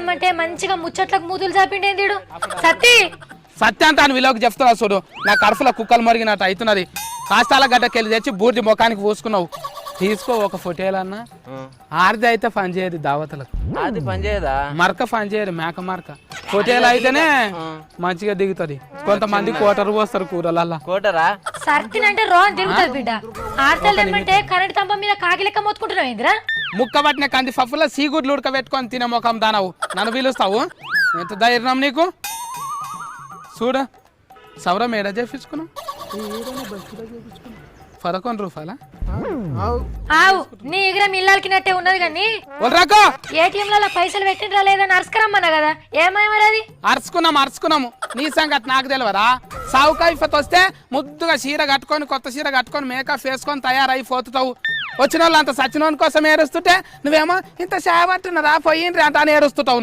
ఏమంటే మంచిగా ముచ్చట్లకు మూతులు చాపిండేంది ఈడు. సత్తి! సత్యాంతాన్ని విలువకు చెప్తున్నా చూడు. నా కడుపులో కుక్కలు మరిగినట్టు అవుతున్నది. కాస్తాల గడ్డకెళ్ళి తెచ్చి బూర్ది ముఖానికి పూసుకున్నావు. తీసుకో ఒక ఫోటోలన్నా. ఆరిది అయితే పని చేయదు దావతలకు. అది పని చేయదా? మరక పని చేయరు మేక మరక. ఫోటోలు అయితేనే మంచిగా దిగుతుంది. కొంతమంది కోటరు పోస్తారు కూరలల్లా. కోటరా? సర్తినంటే రోన్ తిరుగుతుంది బిడ్డ. ఆడతలు తెమ్మంటే కరెంట్ స్తంభం మీద కాకి లెక్క మొత్తుకుంటున్నావు ఏందిరా? ముక్క పట్టిన కంది పప్పులో సీగుడ్లు ఉడకబెట్టుకొని తినే ముఖం దానవు. నన్ను పిలుస్తావు? ఎంత ధైర్యం నీకు? చూడ సవరం ఏడా చేపించుకున్నావు? పదకొండు రూపాయలా? ఆవు. నీ ఎగిరం ఇల్లాలకినట్టే ఉన్నది కానీ వలరాకో ఏటీఎంలలో పైసలు పెట్టిండ్రా లేదా నరసకరమ్మన్నా కదా? ఏమై మరి అది? అరుచుకున్నాము అరుచుకున్నాము. నీ సంగతి నాకు తెలియరా సావుకాయిఫత్ వస్తే ముద్దుగా చీర కట్టుకొని కొత్త చీర కట్టుకొని మేకప్ వేసుకొని తయారైపోతావు వచ్చిన వాళ్ళు అంత సచ్చినోని కోసం ఏరుస్తుంటే నువ్వేమో ఇంత సేవ పట్టినరా పోయిండ్రి అంట అని ఏరుస్తుంటావు నువ్వు.